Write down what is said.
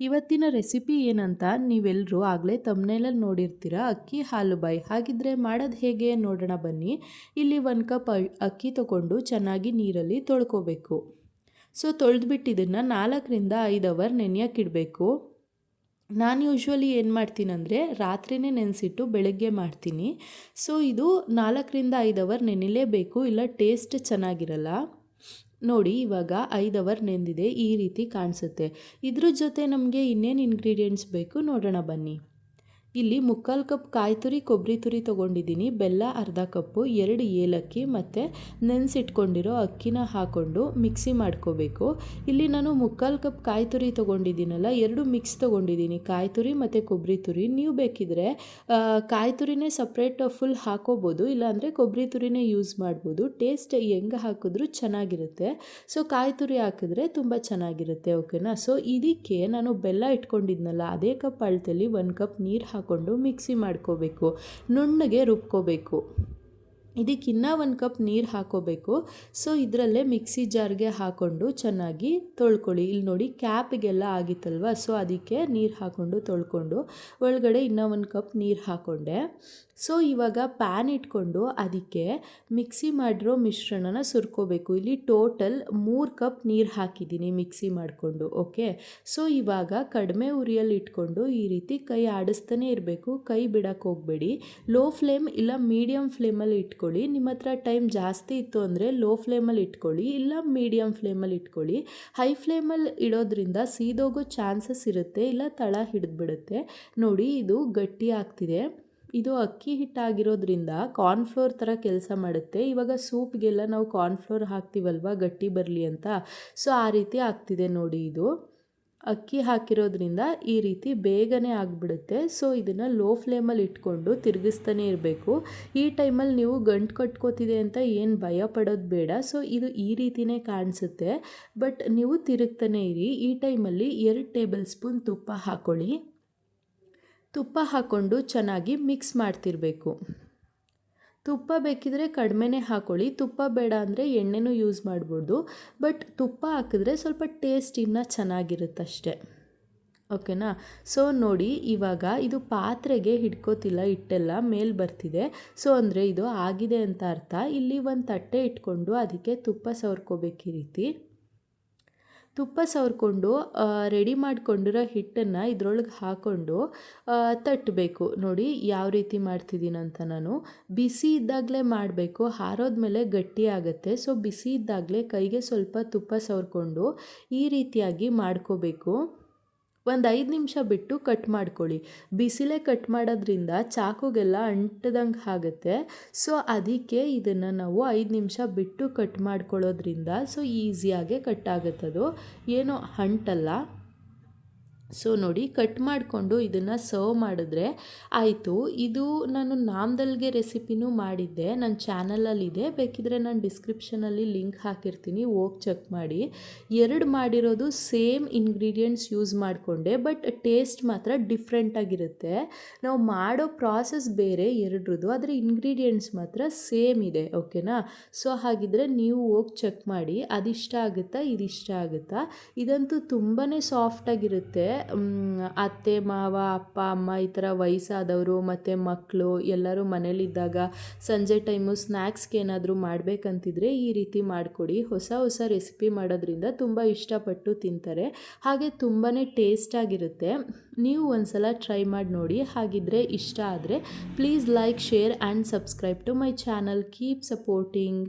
ಇವತ್ತಿನ ರೆಸಿಪಿ ಏನಂತ ನೀವೆಲ್ಲರೂ ಆಗಲೇ ತಮ್ಮನೇಲಲ್ಲಿ ನೋಡಿರ್ತೀರ? ಅಕ್ಕಿ ಹಾಲು ಬಾಯಿ. ಹಾಗಿದ್ರೆ ಮಾಡೋದು ಹೇಗೆ ನೋಡೋಣ ಬನ್ನಿ. ಇಲ್ಲಿ ಒಂದು ಕಪ್ ಅಕ್ಕಿ ತಗೊಂಡು ಚೆನ್ನಾಗಿ ನೀರಲ್ಲಿ ತೊಳ್ಕೋಬೇಕು. ಸೊ ತೊಳೆದ್ಬಿಟ್ಟು ಇದನ್ನು ನಾಲ್ಕರಿಂದ ಐದು ಅವರ್ ನೆನೆಯೋಕ್ಕಿಡಬೇಕು ನಾನು ಯೂಶ್ವಲಿ ಏನು ಮಾಡ್ತೀನಿ ಅಂದರೆ ರಾತ್ರಿನೇ ನೆನೆಸಿಟ್ಟು ಬೆಳಗ್ಗೆ ಮಾಡ್ತೀನಿ. ಸೊ ಇದು ನಾಲ್ಕರಿಂದ ಐದು ಅವರ್ ನೆನೆಲೇಬೇಕು, ಇಲ್ಲ ಟೇಸ್ಟ್ ಚೆನ್ನಾಗಿರಲ್ಲ. ನೋಡಿ, ಇವಾಗ ಐದು ಅವರ್ ನೆಂದಿದೆ, ಈ ರೀತಿ ಕಾಣಿಸುತ್ತೆ. ಇದ್ರ ಜೊತೆ ನಮಗೆ ಇನ್ನೇನು ಇಂಗ್ರೀಡಿಯೆಂಟ್ಸ್ ಬೇಕು ನೋಡೋಣ ಬನ್ನಿ. ಇಲ್ಲಿ ಮುಕ್ಕಾಲು ಕಪ್ ಕಾಯಿ ತುರಿ ಕೊಬ್ಬರಿ ತುರಿ ತೊಗೊಂಡಿದ್ದೀನಿ, ಬೆಲ್ಲ ಅರ್ಧ ಕಪ್ಪು, ಎರಡು ಏಲಕ್ಕಿ ಮತ್ತು ನೆನೆಸಿಟ್ಕೊಂಡಿರೋ ಅಕ್ಕಿನ ಹಾಕ್ಕೊಂಡು ಮಿಕ್ಸಿ ಮಾಡ್ಕೋಬೇಕು. ಇಲ್ಲಿ ನಾನು ಮುಕ್ಕಾಲು ಕಪ್ ಕಾಯಿ ತುರಿ ತೊಗೊಂಡಿದ್ದೀನಲ್ಲ, ಎರಡು ಮಿಕ್ಸ್ ತೊಗೊಂಡಿದ್ದೀನಿ ಕಾಯಿ ತುರಿ ಮತ್ತು ಕೊಬ್ಬರಿ ತುರಿ. ನೀವು ಬೇಕಿದ್ರೆ ಕಾಯಿ ತುರಿನೇ ಸಪ್ರೇಟ್ ಫುಲ್ ಹಾಕೋಬೋದು, ಇಲ್ಲಾಂದರೆ ಕೊಬ್ಬರಿ ತುರಿನೇ ಯೂಸ್ ಮಾಡ್ಬೋದು. ಟೇಸ್ಟ್ ಹೆಂಗೆ ಹಾಕಿದ್ರೂ ಚೆನ್ನಾಗಿರುತ್ತೆ. ಸೊ ಕಾಯಿ ತುರಿ ಹಾಕಿದ್ರೆ ತುಂಬ ಚೆನ್ನಾಗಿರುತ್ತೆ, ಓಕೆನಾ? ಸೊ, ಇದಕ್ಕೆ ನಾನು ಬೆಲ್ಲ ಇಟ್ಕೊಂಡಿದ್ನಲ್ಲ, ಅದೇ ಕಪ್ ಅಳತೆಯಲ್ಲಿ ಒಂದು ಕಪ್ ನೀರು ಹಾಕ್ಕೊಂಡು ಮಿಕ್ಸಿ ಮಾಡ್ಕೋಬೇಕು ನುಣ್ಣಗೆ ರುಬ್ಕೋಬೇಕು. ಇದಕ್ಕಿನ್ನ ಒಂದು ಕಪ್ ನೀರು ಹಾಕೋಬೇಕು. ಸೊ ಇದರಲ್ಲೇ ಮಿಕ್ಸಿ ಜಾರ್ಗೆ ಹಾಕ್ಕೊಂಡು ಚೆನ್ನಾಗಿ ತೊಳ್ಕೊಳ್ಳಿ. ಇಲ್ಲಿ ನೋಡಿ ಕ್ಯಾಪಿಗೆಲ್ಲ ಆಗಿತ್ತಲ್ವ? ಸೊ ಅದಕ್ಕೆ ನೀರು ಹಾಕ್ಕೊಂಡು ತೊಳ್ಕೊಂಡು ಒಳಗಡೆ ಇನ್ನೂ ಒಂದು ಕಪ್ ನೀರು ಹಾಕ್ಕೊಂಡೆ ಸೊ ಇವಾಗ ಪ್ಯಾನ್ ಇಟ್ಕೊಂಡು ಅದಕ್ಕೆ ಮಿಕ್ಸಿ ಮಾಡಿರೋ ಮಿಶ್ರಣನ ಸುರ್ಕೋಬೇಕು. ಇಲ್ಲಿ ಟೋಟಲ್ ಮೂರು ಕಪ್ ನೀರು ಹಾಕಿದ್ದೀನಿ ಮಿಕ್ಸಿ ಮಾಡಿಕೊಂಡು ಓಕೆ ಸೊ ಇವಾಗ ಕಡಿಮೆ ಉರಿಯಲ್ಲಿ ಇಟ್ಕೊಂಡು ಈ ರೀತಿ ಕೈ ಆಡಿಸ್ತಾನೆ ಇರಬೇಕು. ಕೈ ಬಿಡೋಕ್ಕೆ ಹೋಗಬೇಡಿ. ಲೋ ಫ್ಲೇಮ್ ಇಲ್ಲ ಮೀಡಿಯಮ್ ಫ್ಲೇಮಲ್ಲಿ ಇಟ್ಕೊಳ್ಳಿ. ನಿಮ್ಮ ಹತ್ರ ಟೈಮ್ ಜಾಸ್ತಿ ಇತ್ತು ಅಂದರೆ ಲೋ ಫ್ಲೇಮಲ್ಲಿ ಇಟ್ಕೊಳ್ಳಿ. ಇಲ್ಲ ಮೀಡಿಯಮ್ ಫ್ಲೇಮಲ್ಲಿ ಇಟ್ಕೊಳ್ಳಿ. ಹೈ ಫ್ಲೇಮಲ್ಲಿ ಇಡೋದ್ರಿಂದ ಸೀದೋಗೋ ಚಾನ್ಸಸ್ ಇರುತ್ತೆ. ಇಲ್ಲ ತಳ ಹಿಡಿದ್ಬಿಡುತ್ತೆ. ನೋಡಿ, ಇದು ಗಟ್ಟಿ ಆಗ್ತಿದೆ. ಇದು ಅಕ್ಕಿ ಹಿಟ್ಟಾಗಿರೋದ್ರಿಂದ ಕಾರ್ನ್ಫ್ಲೋರ್ ಥರ ಕೆಲಸ ಮಾಡುತ್ತೆ. ಇವಾಗ ಸೂಪ್ಗೆಲ್ಲ ನಾವು ಕಾರ್ನ್ಫ್ಲೋರ್ ಹಾಕ್ತೀವಲ್ವ? ಗಟ್ಟಿ ಬರಲಿ ಅಂತ. ಸೊ ಆ ರೀತಿ ಆಗ್ತಿದೆ ನೋಡಿ ಇದು. ಅಕ್ಕಿ ಹಾಕಿರೋದ್ರಿಂದ ಈ ರೀತಿ ಬೇಗನೆ ಆಗಿಬಿಡುತ್ತೆ. ಸೊ ಇದನ್ನು ಲೋ ಫ್ಲೇಮಲ್ಲಿ ಇಟ್ಕೊಂಡು ತಿರುಗಿಸ್ತಾನೆ ಇರಬೇಕು. ಈ ಟೈಮಲ್ಲಿ ನೀವು ಗಂಟು ಕಟ್ಕೋತಿದೆ ಅಂತ ಏನು ಭಯ ಪಡೋದು ಬೇಡ. ಸೊ ಇದು ಈ ರೀತಿಯೇ ಕಾಣಿಸುತ್ತೆ. ಬಟ್ ನೀವು ತಿರುಗ್ತಾನೆ ಇರಿ. ಈ ಟೈಮಲ್ಲಿ ಎರಡು ಟೇಬಲ್ ಸ್ಪೂನ್ ತುಪ್ಪ ಹಾಕ್ಕೊಳ್ಳಿ ತುಪ್ಪ ಹಾಕ್ಕೊಂಡು ಚೆನ್ನಾಗಿ ಮಿಕ್ಸ್ ಮಾಡ್ತಿರಬೇಕು. ತುಪ್ಪ ಬೇಕಿದ್ರೆ ಕಡಿಮೆನೇ ಹಾಕೊಳ್ಳಿ. ತುಪ್ಪ ಬೇಡ ಅಂದರೆ ಎಣ್ಣೆನೂ ಯೂಸ್ ಮಾಡ್ಬೋದು. ಬಟ್ ತುಪ್ಪ ಹಾಕಿದ್ರೆ ಸ್ವಲ್ಪ ಟೇಸ್ಟ್ ಇನ್ನೂ ಚೆನ್ನಾಗಿರುತ್ತಷ್ಟೆ. ಓಕೆನಾ ಸೊ ನೋಡಿ, ಇವಾಗ ಇದು ಪಾತ್ರೆಗೆ ಹಿಡ್ಕೋತಿಲ್ಲ ಹಿಟ್ಟೆಲ್ಲ, ಮೇಲೆ ಬರ್ತಿದೆ. ಸೊ ಅಂದರೆ ಇದು ಆಗಿದೆ ಅಂತ ಅರ್ಥ. ಇಲ್ಲಿ ಒಂದು ತಟ್ಟೆ ಇಟ್ಕೊಂಡು ಅದಕ್ಕೆ ತುಪ್ಪ ಸವರ್ಕೋಬೇಕು ಈ ರೀತಿ. ತುಪ್ಪ ಸವರ್ಕೊಂಡು ರೆಡಿ ಮಾಡಿಕೊಂಡಿರೋ ಹಿಟ್ಟನ್ನು ಇದರೊಳಗೆ ಹಾಕ್ಕೊಂಡು ತಟ್ಟಬೇಕು ನೋಡಿ ಯಾವ ರೀತಿ ಮಾಡ್ತಿದ್ದೀನಿ ಅಂತ ನಾನು. ಬಿಸಿ ಇದ್ದಾಗಲೇ ಮಾಡಬೇಕು. ಹಾರೋದ್ಮೇಲೆ ಗಟ್ಟಿ ಆಗುತ್ತೆ. ಸೊ, ಬಿಸಿ ಇದ್ದಾಗಲೇ ಕೈಗೆ ಸ್ವಲ್ಪ ತುಪ್ಪ ಸವರ್ಕೊಂಡು ಈ ರೀತಿಯಾಗಿ ಮಾಡ್ಕೋಬೇಕು. ಒಂದು ಐದು ನಿಮಿಷ ಬಿಟ್ಟು ಕಟ್ ಮಾಡ್ಕೊಳ್ಳಿ. ಬಿಸಿಲೇ ಕಟ್ ಮಾಡೋದ್ರಿಂದ ಚಾಕುಗೆಲ್ಲ ಅಂಟದಂಗೆ ಆಗುತ್ತೆ. ಸೊ ಅದಕ್ಕೆ ಇದನ್ನು ನಾವು ಐದು ನಿಮಿಷ ಬಿಟ್ಟು ಕಟ್ ಮಾಡ್ಕೊಳ್ಳೋದ್ರಿಂದ ಸೊ ಈಸಿಯಾಗೆ ಕಟ್ ಆಗುತ್ತದು. ಏನೋ ಅಂಟಲ್ಲ ಸೊ ನೋಡಿ ಕಟ್ ಮಾಡಿಕೊಂಡು ಇದನ್ನು ಸರ್ವ್ ಮಾಡಿದ್ರೆ ಆಯಿತು. ಇದು ನಾನು ನಾಮದಲ್ಗೆ ರೆಸಿಪಿನೂ ಮಾಡಿದ್ದೆ. ನನ್ನ ಚಾನಲಲ್ಲಿದೆ ಬೇಕಿದ್ರೆ ನಾನು ಡಿಸ್ಕ್ರಿಪ್ಷನಲ್ಲಿ ಲಿಂಕ್ ಹಾಕಿರ್ತೀನಿ. ಹೋಗಿ ಚೆಕ್ ಮಾಡಿ. ಎರಡು ಮಾಡಿರೋದು ಸೇಮ್ ಇಂಗ್ರೀಡಿಯೆಂಟ್ಸ್ ಯೂಸ್ ಮಾಡಿಕೊಂಡೆ. ಬಟ್ ಟೇಸ್ಟ್ ಮಾತ್ರ ಡಿಫ್ರೆಂಟಾಗಿರುತ್ತೆ ನಾವು ಮಾಡೋ ಪ್ರಾಸೆಸ್ ಬೇರೆ, ಎರಡ್ರದ್ದು. ಆದರೆ ಇಂಗ್ರೀಡಿಯೆಂಟ್ಸ್ ಮಾತ್ರ ಸೇಮ್ ಇದೆ. ಓಕೆನಾ ಸೊ ಹಾಗಿದ್ರೆ ನೀವು ಹೋಗಿ ಚೆಕ್ ಮಾಡಿ. ಅದಿಷ್ಟ ಆಗುತ್ತಾ, ಇದಿಷ್ಟ ಆಗುತ್ತಾ? ಇದಂತೂ ತುಂಬಾ ಸಾಫ್ಟಾಗಿರುತ್ತೆ ಅತ್ತೆ, ಮಾವ, ಅಪ್ಪ, ಅಮ್ಮ ಈ ಥರ ವಯಸ್ಸಾದವರು ಮತ್ತು ಮಕ್ಕಳು ಎಲ್ಲರೂ ಮನೇಲಿದ್ದಾಗ ಸಂಜೆ ಟೈಮು ಸ್ನ್ಯಾಕ್ಸ್ಗೆ ಏನಾದರೂ ಮಾಡಬೇಕಂತಿದ್ರೆ ಈ ರೀತಿ ಮಾಡಿಕೊಡಿ. ಹೊಸ ಹೊಸ ರೆಸಿಪಿ ಮಾಡೋದ್ರಿಂದ ತುಂಬ ಇಷ್ಟಪಟ್ಟು ತಿಂತಾರೆ. ಹಾಗೆ ತುಂಬಾ ಟೇಸ್ಟಾಗಿರುತ್ತೆ ನೀವು ಒಂದು ಸಲ ಟ್ರೈ ಮಾಡಿ ನೋಡಿ. ಹಾಗಿದ್ರೆ ಇಷ್ಟ ಆದರೆ please like, share and subscribe to my channel. Keep supporting.